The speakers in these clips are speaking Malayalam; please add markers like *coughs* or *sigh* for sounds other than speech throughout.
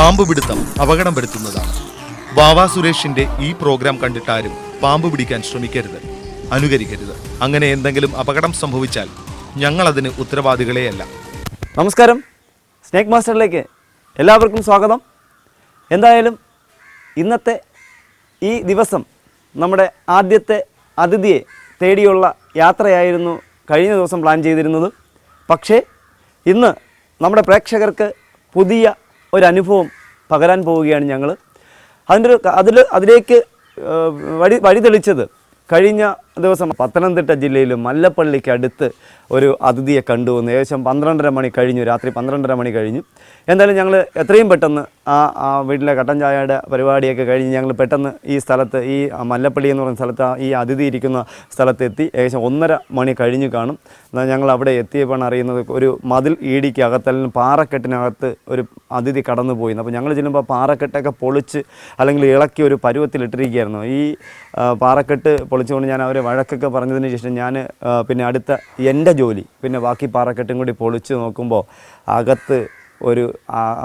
പാമ്പ് പിടുത്തം അപകടം വരുത്തുന്നതാണ് വാവാ സുരേഷിന്റെ ഈ പ്രോഗ്രാം കണ്ടിട്ടാരും പാമ്പ് പിടിക്കാൻ ശ്രമിക്കരുത് അനുകരിക്കരുത്. അങ്ങനെ എന്തെങ്കിലും അപകടം സംഭവിച്ചാൽ ഞങ്ങൾ അതിന് ഉത്തരവാദികളെയല്ല. നമസ്കാരം. സ്നേക് മാസ്റ്ററിലേക്ക് എല്ലാവർക്കും സ്വാഗതം. എന്തായാലും ഇന്നത്തെ ഈ ദിവസം നമ്മുടെ ആദ്യത്തെ അതിഥിയെ തേടിയുള്ള യാത്രയായിരുന്നു കഴിഞ്ഞ ദിവസം പ്ലാൻ ചെയ്തിരുന്നത്. പക്ഷേ ഇന്ന് നമ്മുടെ പ്രേക്ഷകർക്ക് പുതിയ ഒരു അനുഭവം പകരാൻ പോവുകയാണ് ഞങ്ങൾ അതിന്റെ ഒരു അതിൽ അതിലേക്ക് വഴി വഴി തെളിച്ചത് കഴിഞ്ഞ ദിവസം പത്തനംതിട്ട ജില്ലയിൽ മല്ലപ്പള്ളിക്ക് അടുത്ത് ഒരു അതിഥിയെ കണ്ടുവന്നു ഏകദേശം പന്ത്രണ്ടര മണി കഴിഞ്ഞു രാത്രി പന്ത്രണ്ടര മണി കഴിഞ്ഞു. എന്തായാലും ഞങ്ങൾ എത്രയും പെട്ടെന്ന് ആ ആ വീട്ടിലെ കട്ടൻ ചായയുടെ പരിപാടിയൊക്കെ കഴിഞ്ഞ് ഞങ്ങൾ പെട്ടെന്ന് ഈ സ്ഥലത്ത് ഈ മല്ലപ്പള്ളി എന്ന് പറയുന്ന സ്ഥലത്ത് ഈ അതിഥി ഇരിക്കുന്ന സ്ഥലത്ത് എത്തി ഏകദേശം ഒന്നര മണി കഴിഞ്ഞു കാണും. എന്നാൽ ഞങ്ങൾ അവിടെ എത്തിയപ്പോഴാണ് അറിയുന്നത് ഒരു മതിൽ ഈടിക്ക് അകത്തല്ലെങ്കിൽ പാറക്കെട്ടിനകത്ത് ഒരു അതിഥി കടന്നു പോയി അപ്പോൾ ഞങ്ങൾ ചെല്ലുമ്പോൾ പാറക്കെട്ടൊക്കെ പൊളിച്ച് അല്ലെങ്കിൽ ഇളക്കി ഒരു പരുവത്തിലിട്ടിരിക്കുകയായിരുന്നു. ഈ പാറക്കെട്ട് പൊളിച്ചുകൊണ്ട് ഞാൻ അവരെ വഴക്കൊക്കെ പറഞ്ഞതിന് ശേഷം ഞാൻ പിന്നെ അടുത്ത എന്റെ ജോലി പിന്നെ ബാക്കി പാറക്കെട്ടും കൂടി പൊളിച്ച് നോക്കുമ്പോൾ അകത്ത് ഒരു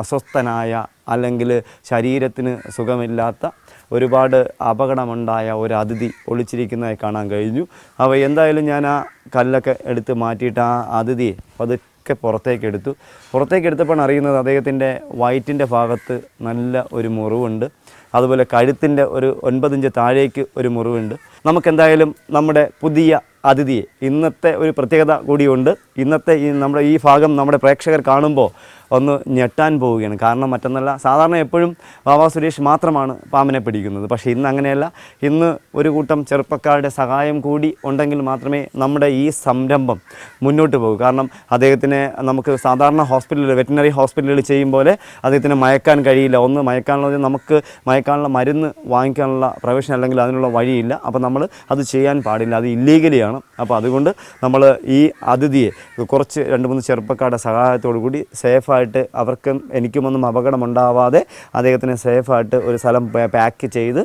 അസ്വസ്ഥനായ അല്ലെങ്കിൽ ശരീരത്തിന് സുഖമില്ലാത്ത ഒരുപാട് അപകടമുണ്ടായ ഒരു അതിഥി ഒളിച്ചിരിക്കുന്നതായി കാണാൻ കഴിഞ്ഞു. അപ്പോൾ എന്തായാലും ഞാൻ ആ കല്ലൊക്കെ എടുത്ത് മാറ്റിയിട്ട് ആ അതിഥിയെ പതുക്കെ പുറത്തേക്ക് എടുത്തു. പുറത്തേക്ക് എടുത്തപ്പോഴാണ് അറിയുന്നത് അദ്ദേഹത്തിന്റെ വയറ്റിന്റെ ഭാഗത്ത് നല്ല ഒരു മുറിവുണ്ട്. അതുപോലെ കഴുത്തിന്റെ ഒരു ഒൻപതിഞ്ച് താഴേക്ക് ഒരു മുറിവുണ്ട്. നമുക്കെന്തായാലും നമ്മുടെ പുതിയ അതിഥിയെ ഇന്നത്തെ ഒരു പ്രത്യേകത കൂടിയുണ്ട്. ഇന്നത്തെ ഈ നമ്മുടെ ഈ ഭാഗം നമ്മുടെ പ്രേക്ഷകർ കാണുമ്പോൾ ഒന്ന് ഞെട്ടാൻ പോവുകയാണ്. കാരണം മറ്റൊന്നല്ല സാധാരണ എപ്പോഴും ബാബാ സുരേഷ് മാത്രമാണ് പാമ്പിനെ പിടിക്കുന്നത്. പക്ഷേ ഇന്ന് അങ്ങനെയല്ല. ഇന്ന് ഒരു കൂട്ടം ചെറുപ്പക്കാരുടെ സഹായം കൂടി ഉണ്ടെങ്കിൽ മാത്രമേ നമ്മുടെ ഈ സംരംഭം മുന്നോട്ട് പോകൂ. കാരണം അദ്ദേഹത്തിന് നമുക്ക് സാധാരണ ഹോസ്പിറ്റലിൽ വെറ്റിനറി ഹോസ്പിറ്റലുകൾ ചെയ്യും പോലെ അദ്ദേഹത്തിന് മയക്കാൻ കഴിയില്ല. ഒന്ന് മയക്കാനുള്ള നമുക്ക് മയക്കാനുള്ള മരുന്ന് വാങ്ങിക്കാനുള്ള പ്രൊവിഷൻ അല്ലെങ്കിൽ അതിനുള്ള വഴിയില്ല. അപ്പോൾ നമ്മൾ അത് ചെയ്യാൻ പാടില്ല. അത് ഇല്ലീഗലിയാണ് അപ്പോൾ അതുകൊണ്ട് നമ്മൾ ഈ അതിഥിയെ കുറച്ച് രണ്ട് മൂന്ന് ചെറുപ്പക്കാരുടെ സഹായത്തോടു കൂടി സേഫായിട്ട് അവർക്കും എനിക്കുമൊന്നും അപകടമുണ്ടാവാതെ അദ്ദേഹത്തിന് സേഫായിട്ട് ഒരു സ്ഥലം പാക്ക് ചെയ്ത്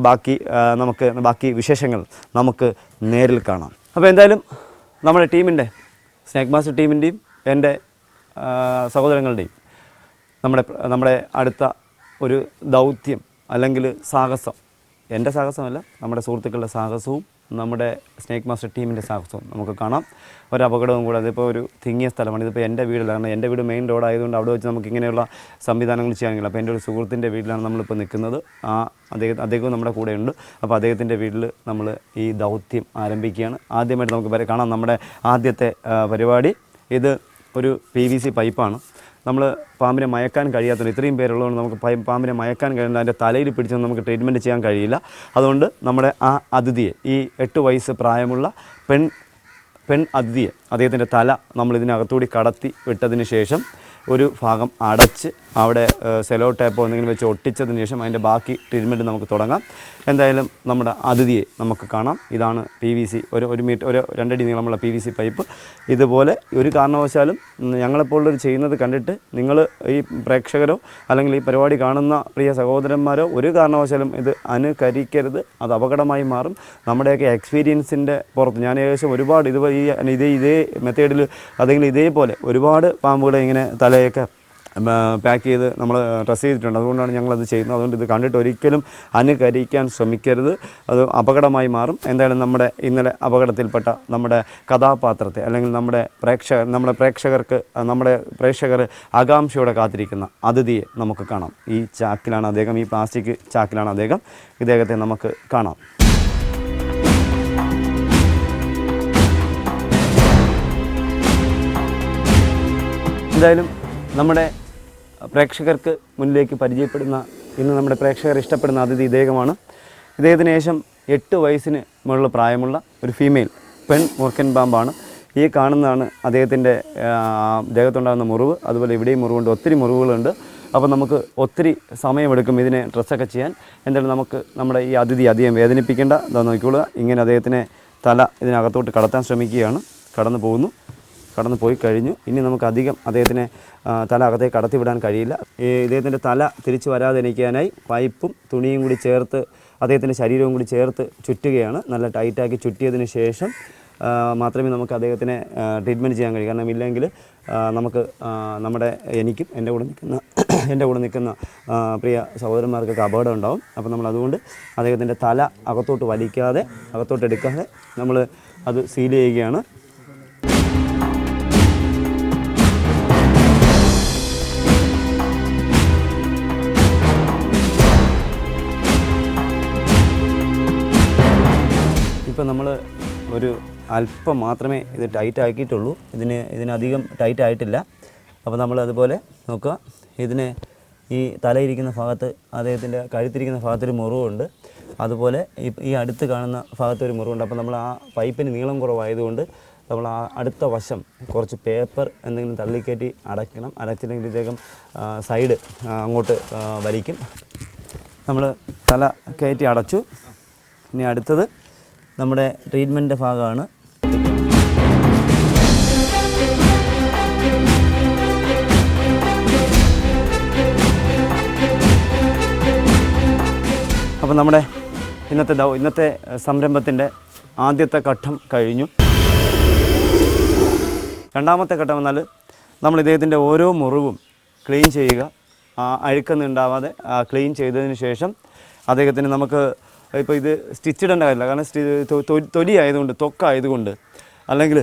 ബാക്കി നമുക്ക് ബാക്കി വിശേഷങ്ങൾ നമുക്ക് നേരിൽ കാണാം. അപ്പോൾ എന്തായാലും നമ്മുടെ ടീമിന്റെ സ്നേക് മാസ്റ്റർ ടീമിന്റെയും എന്റെ സഹോദരങ്ങളുടെയും നമ്മുടെ നമ്മുടെ അടുത്ത ഒരു ദൗത്യം അല്ലെങ്കിൽ സാഹസം എന്റെ സാഹസമല്ല നമ്മുടെ സുഹൃത്തുക്കളുടെ സാഹസവും നമ്മുടെ സ്നേക്ക് മാസ്റ്റർ ടീമിന്റെ സാഹസവും നമുക്ക് കാണാം. ഒരു അപകടവും കൂടെ അതിപ്പോൾ ഒരു തിങ്ങിയ സ്ഥലമാണ്. ഇതിപ്പോൾ എന്റെ വീടിലാണ്. കാരണം എന്റെ വീട് മെയിൻ റോഡായതുകൊണ്ട് അവിടെ വെച്ച് നമുക്ക് ഇങ്ങനെയുള്ള സംവിധാനങ്ങൾ ചെയ്യാൻ കഴിയില്ല. അപ്പോൾ എന്റെ ഒരു സുഹൃത്തിന്റെ വീട്ടിലാണ് നമ്മളിപ്പോൾ നിൽക്കുന്നത്. ആ അദ്ദേഹം അദ്ദേഹവും നമ്മുടെ കൂടെയുണ്ട്. അപ്പോൾ അദ്ദേഹത്തിന്റെ വീട്ടിൽ നമ്മൾ ഈ ദൗത്യം ആരംഭിക്കുകയാണ്. ആദ്യമായിട്ട് നമുക്ക് കാണാം നമ്മുടെ ആദ്യത്തെ പരിപാടി. ഇത് ഒരു പി വി സി പൈപ്പാണ് നമ്മൾ പാമ്പിനെ മയക്കാൻ കഴിയാത്തതുകൊണ്ട് ഇത്രയും പേരുള്ളതുകൊണ്ട് നമുക്ക് പാമ്പിനെ മയക്കാൻ കഴിയുന്ന അതിന്റെ തലയിൽ പിടിച്ചൊന്നും നമുക്ക് ട്രീറ്റ്മെന്റ് ചെയ്യാൻ കഴിയില്ല. അതുകൊണ്ട് നമ്മുടെ ആ അതിഥിയെ ഈ എട്ട് വയസ്സ് പ്രായമുള്ള പെൺ പെൺ അതിഥിയെ അദ്ദേഹത്തിന്റെ തല നമ്മൾ ഇതിനകത്തൂടി കടത്തി വിട്ടതിന് ശേഷം ഒരു ഭാഗം അടച്ച് അവിടെ സെലോ ടേപ്പോ എന്തെങ്കിലും വെച്ച് ഒട്ടിച്ചതിന് ശേഷം അതിന്റെ ബാക്കി ട്രീറ്റ്മെന്റ് നമുക്ക് തുടങ്ങാം. എന്തായാലും നമ്മുടെ അതിഥിയെ നമുക്ക് കാണാം. ഇതാണ് പി വി സി ഒരു ഒരു മീറ്റർ ഒരു രണ്ടടി നീളമുള്ള പി വി സി പൈപ്പ് ഇതുപോലെ ഒരു കാരണവശാലും ഞങ്ങളെപ്പോലുള്ളവർ ചെയ്യുന്നത് കണ്ടിട്ട് നിങ്ങൾ ഈ പ്രേക്ഷകരോ അല്ലെങ്കിൽ ഈ പരിപാടി കാണുന്ന പ്രിയ സഹോദരന്മാരോ ഒരു കാരണവശാലും ഇത് അനുകരിക്കരുത്. അത് അപകടമായി മാറും. നമ്മുടെയൊക്കെ എക്സ്പീരിയൻസിന്റെ പുറത്ത് ഞാൻ ഏകദേശം ഒരുപാട് ഇതുപോലെ ഈ ഇതേ ഇതേ മെത്തേഡിൽ അല്ലെങ്കിൽ ഇതേപോലെ ഒരുപാട് പാമ്പുകളെ ഇങ്ങനെ തലയൊക്കെ പാക്ക് ചെയ്ത് നമ്മൾ ഡ്രസ്സ് ചെയ്തിട്ടുണ്ട്. അതുകൊണ്ടാണ് ഞങ്ങളത് ചെയ്യുന്നത്. അതുകൊണ്ട് ഇത് കണ്ടിട്ട് ഒരിക്കലും അനുകരിക്കാൻ ശ്രമിക്കരുത്. അത് അപകടമായി മാറും. എന്തായാലും നമ്മുടെ ഇന്നലെ അപകടത്തിൽപ്പെട്ട നമ്മുടെ കഥാപാത്രത്തെ അല്ലെങ്കിൽ നമ്മുടെ പ്രേക്ഷകർ നമ്മുടെ പ്രേക്ഷകർക്ക് നമ്മുടെ പ്രേക്ഷകർ ആകാംക്ഷയോടെ കാത്തിരിക്കുന്ന അതിഥിയെ നമുക്ക് കാണാം. ഈ ചാക്കിലാണ് അദ്ദേഹം ഈ പ്ലാസ്റ്റിക് ചാക്കിലാണ് അദ്ദേഹം. ഇദ്ദേഹത്തെ നമുക്ക് കാണാം. എന്തായാലും നമ്മുടെ പ്രേക്ഷകർക്ക് മുന്നിലേക്ക് പരിചയപ്പെടുന്ന ഇന്ന് നമ്മുടെ പ്രേക്ഷകർ ഇഷ്ടപ്പെടുന്ന അതിഥി ഇദ്ദേഹമാണ്. ഇദ്ദേഹത്തിന് ശേഷം എട്ട് വയസ്സിന് മുകളിൽ പ്രായമുള്ള ഒരു ഫീമെയിൽ പെൺ മൂർക്കൻ പാമ്പാണ്. ഈ കാണുന്നതാണ് അദ്ദേഹത്തിന്റെ ദേഹത്തുണ്ടാകുന്ന മുറിവ്. അതുപോലെ ഇവിടെയും മുറിവുണ്ട്. ഒത്തിരി മുറിവുകളുണ്ട്. അപ്പോൾ നമുക്ക് ഒത്തിരി സമയമെടുക്കും ഇതിനെ ഡ്രസ്സൊക്കെ ചെയ്യാൻ. എന്തായാലും നമുക്ക് നമ്മുടെ ഈ അതിഥി അധികം വേദനിപ്പിക്കേണ്ട. എന്താ നോക്കിക്കൊള്ളുക ഇങ്ങനെ അദ്ദേഹത്തിനെ തല ഇതിനകത്തോട്ട് കടത്താൻ ശ്രമിക്കുകയാണ്. കടന്നു പോകുന്നു. കടന്നു പോയി കഴിഞ്ഞു ഇനി നമുക്ക് അധികം അദ്ദേഹത്തിനെ തല അകത്തേക്ക് കടത്തിവിടാൻ കഴിയില്ല. ഇദ്ദേഹത്തിന്റെ തല തിരിച്ചു വരാതിരിക്കാനായി പൈപ്പും തുണിയും കൂടി ചേർത്ത് അദ്ദേഹത്തിന്റെ ശരീരവും കൂടി ചേർത്ത് ചുറ്റുകയാണ്. നല്ല ടൈറ്റാക്കി ചുറ്റിയതിന് ശേഷം മാത്രമേ നമുക്ക് അദ്ദേഹത്തിനെ ട്രീറ്റ്മെന്റ് ചെയ്യാൻ കഴിയൂ. കാരണം ഇല്ലെങ്കിൽ നമുക്ക് നമ്മുടെ എനിക്കും എന്റെ കൂടെ നിൽക്കുന്ന *coughs* എന്റെ കൂടെ നിൽക്കുന്ന പ്രിയ സഹോദരന്മാർക്കൊക്കെ അപകടം ഉണ്ടാവും. അപ്പോൾ നമ്മൾ അതുകൊണ്ട് അദ്ദേഹത്തിന്റെ തല അകത്തോട്ട് വലിക്കാതെ അകത്തോട്ട് എടുക്കാതെ നമ്മൾ അത് സീൽ ചെയ്യുകയാണ്. ഇപ്പം നമ്മൾ ഒരു അല്പം മാത്രമേ ഇത് ടൈറ്റ് ആക്കിയിട്ടുള്ളൂ. ഇതിന് ഇതിനധികം ടൈറ്റ് ആയിട്ടില്ല. അപ്പോൾ നമ്മൾ അതുപോലെ നോക്കുക. ഇതിന് ഈ തലയിരിക്കുന്ന ഭാഗത്ത് അദ്ദേഹത്തിന്റെ കഴുത്തിരിക്കുന്ന ഭാഗത്തൊരു മുറിവുണ്ട്. അതുപോലെ ഈ അടുത്ത് കാണുന്ന ഭാഗത്തൊരു മുറിവുണ്ട്. അപ്പോൾ നമ്മൾ ആ പൈപ്പിന് നീളം കുറവായതുകൊണ്ട് നമ്മൾ ആ അടുത്ത വശം കുറച്ച് പേപ്പർ എന്തെങ്കിലും തള്ളിക്കയറ്റി അടയ്ക്കണം. അടച്ചില്ലെങ്കിൽ ഇദ്ദേഹം സൈഡ് അങ്ങോട്ട് വലിക്കും. നമ്മൾ തല കയറ്റി അടച്ചു. ഇനി അടുത്തത് നമ്മുടെ ട്രീറ്റ്മെന്റിന്റെ ഭാഗമാണ്. അപ്പോൾ നമ്മുടെ ഇന്നത്തെ ദൗ ഇന്നത്തെ സംരംഭത്തിന്റെ ആദ്യത്തെ ഘട്ടം കഴിഞ്ഞു. രണ്ടാമത്തെ ഘട്ടം എന്നാൽ നമ്മൾ ഇദ്ദേഹത്തിന്റെ ഓരോ മുറിവും ക്ലീൻ ചെയ്യുക അഴുക്കൊന്നും ഉണ്ടാവാതെ ക്ലീൻ ചെയ്തതിന് ശേഷം അദ്ദേഹത്തിന് നമുക്ക് ഇപ്പോൾ ഇത് സ്റ്റിച്ച് ഇടേണ്ട കാര്യമില്ല. കാരണം തൊലി ആയതുകൊണ്ട് തൊക്കായതുകൊണ്ട് അല്ലെങ്കിൽ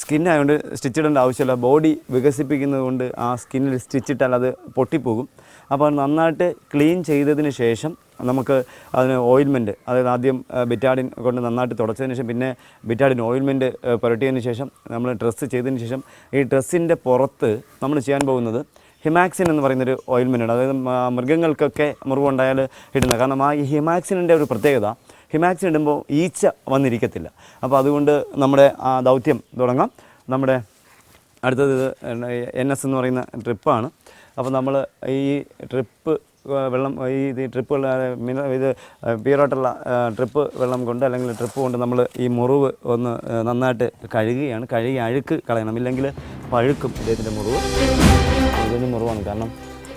സ്കിൻ ആയതുകൊണ്ട് സ്റ്റിച്ച് ഇടേണ്ട ആവശ്യമില്ല. ബോഡി വികസിപ്പിക്കുന്നത് കൊണ്ട് ആ സ്കിന്നിൽ സ്റ്റിച്ച് ഇട്ടാൽ അത് പൊട്ടിപ്പോകും. അപ്പോൾ നന്നായിട്ട് ക്ലീൻ ചെയ്തതിന് ശേഷം നമുക്ക് അതിന് ഓയിൽമെന്റ് അതായത് ആദ്യം ബിറ്റാഡിൻ കൊണ്ട് നന്നായിട്ട് തുടച്ചതിന് ശേഷം പിന്നെ ബിറ്റാഡിൻ ഓയിൽമെന്റ് പുരട്ടിയതിന് ശേഷം നമ്മൾ ഡ്രസ്സ് ചെയ്തതിന് ശേഷം ഈ ഡ്രസ്സിന്റെ പുറത്ത് നമ്മൾ ചെയ്യാൻ പോകുന്നത് ഹിമാക്സിൻ എന്ന് പറയുന്നൊരു ഓയിൽമെന്റ് അതായത് മൃഗങ്ങൾക്കൊക്കെ മുറിവുണ്ടായാൽ ഇടുന്നത് കാരണം ആ ഈ ഹിമാക്സിനിന്റെ ഒരു പ്രത്യേകത ഹിമാക്സിൻ ഇടുമ്പോൾ ഈച്ച വന്നിരിക്കത്തില്ല. അപ്പോൾ അതുകൊണ്ട് നമ്മുടെ ആ ദൗത്യം തുടങ്ങാം. നമ്മുടെ അടുത്തത് എൻ എസ് എന്ന് പറയുന്ന ട്രിപ്പാണ്. അപ്പോൾ നമ്മൾ ഈ ട്രിപ്പ് വെള്ളം ഈ ഇത് ട്രിപ്പ് മിന ഇത് പ്യൂറായിട്ടുള്ള ട്രിപ്പ് വെള്ളം കൊണ്ട് അല്ലെങ്കിൽ ട്രിപ്പ് കൊണ്ട് നമ്മൾ ഈ മുറിവ് ഒന്ന് നന്നായിട്ട് കഴുകുകയാണ്. കഴുകി അഴുക്ക് കളയണം. ഇല്ലെങ്കിൽ പഴുക്കും ഇദ്ദേഹത്തിന്റെ മുറിവ്. ഇതിന് മുറിവാണ്. കാരണം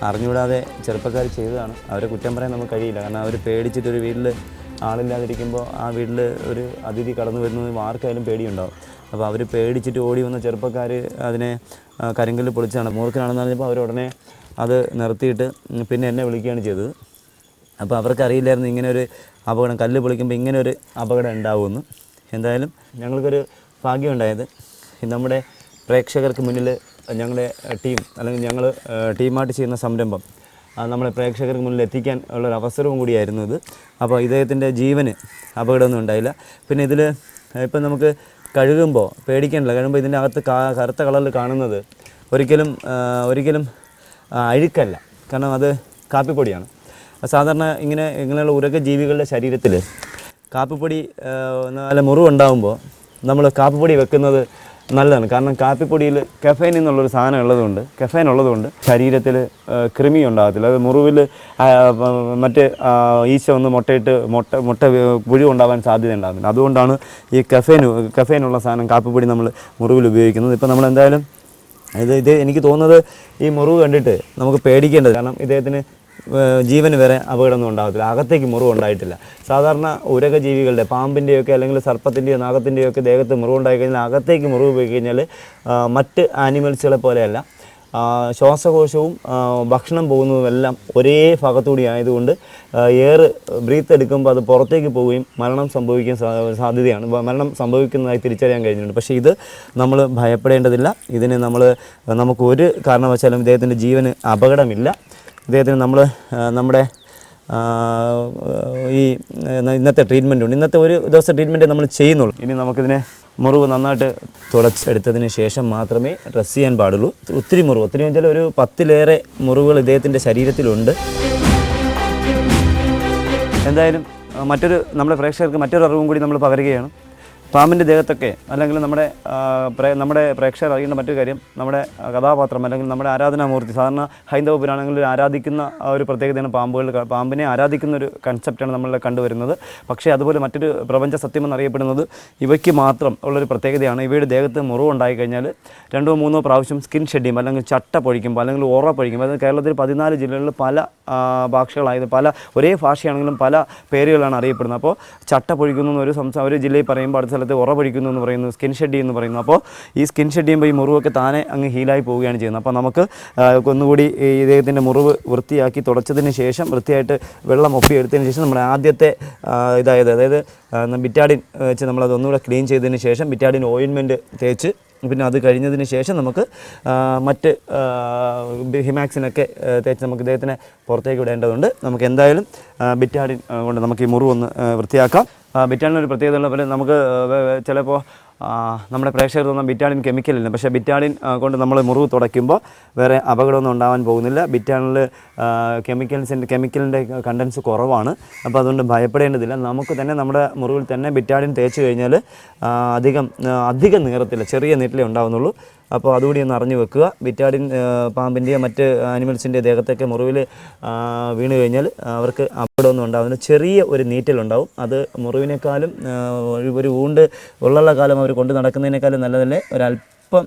അറിഞ്ഞുകൂടാതെ ചെറുപ്പക്കാർ ചെയ്തതാണ്. അവരെ കുറ്റം പറയാൻ നമുക്ക് കഴിയില്ല. കാരണം അവർ പേടിച്ചിട്ട് ഒരു വീട്ടിൽ ആളില്ലാതിരിക്കുമ്പോൾ ആ വീട്ടിൽ ഒരു അതിഥി കടന്നു വരുന്നത് ആർക്കായാലും പേടിയുണ്ടാവും. അപ്പോൾ അവർ പേടിച്ചിട്ട് ഓടി വന്ന ചെറുപ്പക്കാർ അതിനെ കരിങ്കല്ല് പൊളിച്ചാണ്. മൂർഖനാണെന്ന് പറഞ്ഞപ്പോൾ അവർ ഉടനെ അത് നിർത്തിയിട്ട് പിന്നെ എന്നെ വിളിക്കുകയാണ് ചെയ്തത്. അപ്പോൾ അവർക്കറിയില്ലായിരുന്നു ഇങ്ങനെ ഒരു അപകടം. കല്ല് പൊളിക്കുമ്പോൾ ഇങ്ങനെ ഒരു അപകടം ഉണ്ടാവുമെന്ന്. എന്തായാലും ഞങ്ങൾക്കൊരു ഭാഗ്യമുണ്ടായത് നമ്മുടെ പ്രേക്ഷകർക്ക് മുന്നിൽ ഞങ്ങളുടെ ടീം അല്ലെങ്കിൽ ഞങ്ങൾ ടീമായിട്ട് ചെയ്യുന്ന സംരംഭം നമ്മളെ പ്രേക്ഷകർക്ക് മുന്നിൽ എത്തിക്കാൻ ഉള്ളൊരു അവസരവും കൂടിയായിരുന്നു ഇത്. അപ്പോൾ ഇദ്ദേഹത്തിന്റെ ജീവന് അപകടമൊന്നും ഉണ്ടായില്ല. പിന്നെ ഇതിൽ ഇപ്പം നമുക്ക് കഴുകുമ്പോൾ പേടിക്കേണ്ടില്ല കഴുകുമ്പോൾ ഇതിന്റെ അകത്ത് കറുത്ത കളറിൽ കാണുന്നത് ഒരിക്കലും ഒരിക്കലും അഴുക്കല്ല. കാരണം അത് കാപ്പിപ്പൊടിയാണ്. സാധാരണ ഇങ്ങനെ ഇങ്ങനെയുള്ള ഉരക ജീവികളുടെ ശരീരത്തിൽ കാപ്പിപ്പൊടി നല്ല മുറിവുണ്ടാകുമ്പോൾ നമ്മൾ കാപ്പിപ്പൊടി വെക്കുന്നത് നല്ലതാണ്. കാരണം കാപ്പിപ്പൊടിയിൽ കഫൈൻ എന്നുള്ളൊരു സാധനം ഉള്ളതുകൊണ്ട് കഫൈൻ ഉള്ളതുകൊണ്ട് ശരീരത്തിൽ കൃമി ഉണ്ടാകത്തില്ല. അത് മുറിവിൽ മറ്റ് ഈശ വന്ന് മുട്ടയിട്ട് മുട്ട മുട്ട പുഴു ഉണ്ടാവാൻ സാധ്യത ഉണ്ടാകുന്നില്ല അതുകൊണ്ടാണ് ഈ കഫൈൻ കഫൈനുള്ള സാധനം കാപ്പിപ്പൊടി നമ്മൾ മുറിവിൽ ഉപയോഗിക്കുന്നത്. ഇപ്പം നമ്മൾ എന്തായാലും ഇത് ഇത് എനിക്ക് തോന്നുന്നത് ഈ മുറിവ് കണ്ടിട്ട് നമുക്ക് പേടിക്കേണ്ടത്. കാരണം ഇദ്ദേഹത്തിന് ജീവന് വരെ അപകടമൊന്നും ഉണ്ടാകത്തില്ല. അകത്തേക്ക് മുറിവ് ഉണ്ടായിട്ടില്ല സാധാരണ ഉരക ജീവികളുടെ പാമ്പിന്റെയൊക്കെ അല്ലെങ്കിൽ സർപ്പത്തിന്റെയോ നാഗത്തിന്റെയോ ഒക്കെ ദേഹത്ത് മുറിവ് ഉണ്ടായി കഴിഞ്ഞാൽ അകത്തേക്ക് മുറിവ് പോയി കഴിഞ്ഞാൽ മറ്റ് ആനിമൽസുകളെ പോലെയല്ല. ശ്വാസകോശവും ഭക്ഷണം പോകുന്നതുമെല്ലാം ഒരേ ഭാഗത്തുകൂടി ആയതുകൊണ്ട് എയർ ബ്രീത്ത് എടുക്കുമ്പോൾ അത് പുറത്തേക്ക് പോവുകയും മരണം സംഭവിക്കാൻ സാധ്യതയാണ്. മരണം സംഭവിക്കുന്നതായി തിരിച്ചറിയാൻ കഴിഞ്ഞിട്ടുണ്ട്. പക്ഷേ ഇത് നമ്മൾ ഭയപ്പെടേണ്ടതില്ല. ഇതിന് നമ്മൾ നമുക്ക് ഒരു കാരണവശാലും ഇദ്ദേഹത്തിന്റെ ജീവന് അപകടമില്ല. ഇദ്ദേഹത്തിന് നമ്മൾ നമ്മുടെ ഈ ഇന്നത്തെ ട്രീറ്റ്മെന്റ് ഉണ്ട്. ഇന്നത്തെ ഒരു ദിവസത്തെ ട്രീറ്റ്മെന്റ് നമ്മൾ ചെയ്യുന്നുള്ളൂ. ഇനി നമുക്കിതിനെ മുറിവ് നന്നായിട്ട് തുടച്ചെടുത്തതിന് ശേഷം മാത്രമേ ഡ്രസ്സ് ചെയ്യാൻ പാടുള്ളൂ. ഒത്തിരി മുറിവ്. ഒത്തിരി വെച്ചാൽ ഒരു പത്തിലേറെ മുറിവുകൾ ഇദ്ദേഹത്തിന്റെ ശരീരത്തിലുണ്ട്. എന്തായാലും മറ്റൊരു നമ്മുടെ പ്രേക്ഷകർക്ക് മറ്റൊരു അറിവും കൂടി നമ്മൾ പകരുകയാണ്. പാമ്പിന്റെ ദേഹത്തൊക്കെ അല്ലെങ്കിൽ നമ്മുടെ നമ്മുടെ പ്രേക്ഷകർ അറിയേണ്ട മറ്റൊരു കാര്യം നമ്മുടെ കഥാപാത്രം അല്ലെങ്കിൽ നമ്മുടെ ആരാധനാമൂർത്തി സാധാരണ ഹൈന്ദവ പുരാണങ്ങളിൽ ആരാധിക്കുന്ന ഒരു പ്രത്യേകതയാണ് പാമ്പുകൾ. പാമ്പിനെ ആരാധിക്കുന്ന ഒരു കൺസെപ്റ്റാണ് നമ്മൾ കണ്ടുവരുന്നത്. പക്ഷേ അതുപോലെ മറ്റൊരു പ്രപഞ്ച സത്യമെന്ന് അറിയപ്പെടുന്നത് ഇവയ്ക്ക് മാത്രം ഉള്ളൊരു പ്രത്യേകതയാണ്. ഇവയുടെ ദേഹത്ത് മുറിവുണ്ടായി കഴിഞ്ഞാൽ രണ്ടോ മൂന്നോ പ്രാവശ്യം സ്കിൻ ഷെഡ് ചെയ്യുമ്പോൾ അല്ലെങ്കിൽ ചട്ട പൊഴിക്കുമ്പോൾ അല്ലെങ്കിൽ ഓറ പൊഴിക്കുമ്പോൾ അത് കേരളത്തിൽ പതിനാല് ജില്ലകളിൽ പല ഭാഷകളായത് പല ഒരേ ഭാഷയാണെങ്കിലും പല പേരുകളാണ് അറിയപ്പെടുന്നത്. അപ്പോൾ ചട്ട പൊഴിക്കുന്നു എന്നൊരു സംസ്ഥാന ഒരു ജില്ലയിൽ പറയുമ്പോൾ അടുത്ത സ്ഥലത്ത് ഉറ പൊഴിക്കുന്നു എന്ന് പറയുന്നു സ്കിൻ ഷെഡ് എന്ന് പറയുന്നു. അപ്പോൾ ഈ സ്കിൻ ഷെഡ് ചെയ്യുമ്പോൾ ഈ മുറിവൊക്കെ താനെ അങ്ങ് ഹീലായി പോവുകയാണ് ചെയ്യുന്നത്. അപ്പോൾ നമുക്ക് ഒന്നുകൂടി ഈ ഇദ്ദേഹത്തിന്റെ മുറിവ് വൃത്തിയാക്കി തുടച്ചതിന് ശേഷം വൃത്തിയായിട്ട് വെള്ളം ഒപ്പിയെടുത്തതിന് ശേഷം നമ്മുടെ ആദ്യത്തെ ഇതായത് അതായത് ബിറ്റാഡിൻ വെച്ച് നമ്മളത് ഒന്നുകൂടെ ക്ലീൻ ചെയ്തതിന് ശേഷം ബിറ്റാഡിൻ ഓയിൻമെന്റ് തേച്ച് പിന്നെ അത് കഴിഞ്ഞതിന് ശേഷം നമുക്ക് മറ്റ് ഹിമാക്സിനൊക്കെ തേച്ച് നമുക്ക് ഇദ്ദേഹത്തിനെ പുറത്തേക്ക് വിടേണ്ടതുണ്ട്. നമുക്ക് എന്തായാലും ബിറ്റാഡിൻ കൊണ്ട് നമുക്ക് ഈ മുറിവൊന്ന് വൃത്തിയാക്കാം. ബിറ്റാഡിനൊരു പ്രത്യേകത ഉള്ള പോലെ നമുക്ക് ചിലപ്പോൾ നമ്മുടെ പ്രേക്ഷകർ തോന്നുന്ന ബിറ്റാഡിൻ കെമിക്കലില്ല പക്ഷേ ബിറ്റാഡിൻ കൊണ്ട് നമ്മൾ മുറിവ് തുടയ്ക്കുമ്പോൾ വേറെ അപകടമൊന്നും ഉണ്ടാവാൻ പോകുന്നില്ല. ബിറ്റാണിൽ കെമിക്കൽസിന്റെ കെമിക്കലിന്റെ കണ്ടൻസ് കുറവാണ്. അപ്പോൾ അതുകൊണ്ട് ഭയപ്പെടേണ്ടതില്ല. നമുക്ക് തന്നെ നമ്മുടെ മുറിവിൽ തന്നെ ബിറ്റാഡിൻ തേച്ച് കഴിഞ്ഞാൽ അധികം അധികം നീറത്തില്ല ചെറിയ നീട്ടിലേ ഉണ്ടാവുന്നുള്ളൂ. അപ്പോൾ അതുകൂടി ഒന്ന് അറിഞ്ഞു വെക്കുക. വിറ്റാഡിൻ പാമ്പിന്റെയോ മറ്റ് ആനിമൽസിന്റെ ദേഹത്തൊക്കെ മുറിവിൽ വീണ് കഴിഞ്ഞാൽ അവർക്ക് അപകടമൊന്നും ഉണ്ടാകുന്ന ചെറിയ ഒരു നീറ്റലുണ്ടാവും. അത് മുറിവിനേക്കാളും ഒരു- ഊണ്ട് ഉള്ള കാലം അവർ കൊണ്ട് നടക്കുന്നതിനേക്കാളും നല്ലതല്ലേ? ഒരല്പം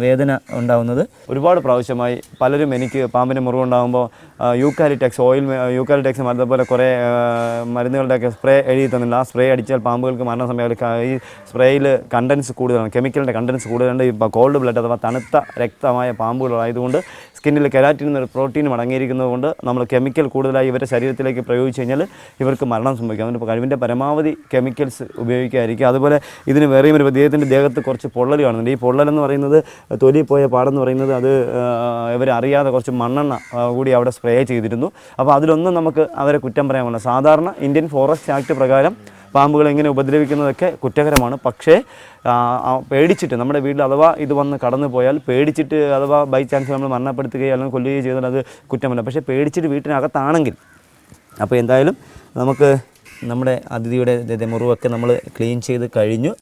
വേദന ഉണ്ടാവുന്നത്. ഒരുപാട് പ്രാവശ്യമായി പലരും എനിക്ക് പാമ്പിന് മുറിവുണ്ടാകുമ്പോൾ യൂക്കാലിറ്റെക്സ് ഓയിൽ യൂക്കാലിറ്റെക്സ് പോലെ കുറേ മരുന്നുകളുടെയൊക്കെ സ്പ്രേ എഴുതി തന്നിട്ടുണ്ട്. ആ സ്പ്രേ അടിച്ചാൽ പാമ്പുകൾക്ക് സമയത്ത് ഈ സ്പ്രേയിൽ കണ്ടൻസ് കൂടുതലാണ്. കെമിക്കലിന്റെ കണ്ടൻസ് കൂടുതലുണ്ട്. ഈ കോൾഡ് ബ്ലഡ് അഥവാ തണുത്ത രക്തമായ പാമ്പുകളായതുകൊണ്ട് സ്കിന്നിൽ കെരാറ്റിൻ എന്നൊരു പ്രോട്ടീനും അടങ്ങിയിരിക്കുന്നതുകൊണ്ട് നമ്മൾ കെമിക്കൽ കൂടുതലായി ഇവരുടെ ശരീരത്തിലേക്ക് പ്രയോഗിച്ച് കഴിഞ്ഞാൽ ഇവർക്ക് മരണം സംഭവിക്കും. അതുകൊണ്ട് കഴിവിന്റെ പരമാവധി കെമിക്കൽസ് ഉപയോഗിക്കാതിരിക്കുക. അതുപോലെ ഇതിന് വേറെയും ഒരു ദേഹത്തിന്റെ ദേഹത്ത് കുറച്ച് പൊള്ളൽ കാണുന്നുണ്ട്. ഈ പൊള്ളലെന്ന് പറയുന്നത് തൊലി പോയ പാടെന്ന് പറയുന്നത് അത് ഇവരറിയാതെ കുറച്ച് മണ്ണെണ്ണ കൂടി അവിടെ സ്പ്രേ ചെയ്തിരുന്നു. അപ്പോൾ അതിലൊന്നും നമുക്ക് അവരെ കുറ്റം പറയാൻ പറ്റില്ല സാധാരണ ഇന്ത്യൻ ഫോറസ്റ്റ് ആക്ട് പ്രകാരം പാമ്പുകൾ എങ്ങനെ ഉപദ്രവിക്കുന്നതൊക്കെ കുറ്റകരമാണ്. പക്ഷേ പേടിച്ചിട്ട് നമ്മുടെ വീട്ടിൽ അഥവാ ഇത് വന്ന് കടന്നു പോയാൽ പേടിച്ചിട്ട് അഥവാ ബൈ ചാൻസ് നമ്മൾ മരണപ്പെടുത്തുകയോ അല്ലെങ്കിൽ കൊല്ലുകയോ ചെയ്താൽ അത് കുറ്റമല്ല. പക്ഷേ പേടിച്ചിട്ട് വീട്ടിനകത്താണെങ്കിൽ അപ്പോൾ എന്തായാലും നമുക്ക് നമ്മുടെ അതിഥിയുടെ മുറിവൊക്കെ നമ്മൾ ക്ലീൻ ചെയ്ത് കഴിഞ്ഞു.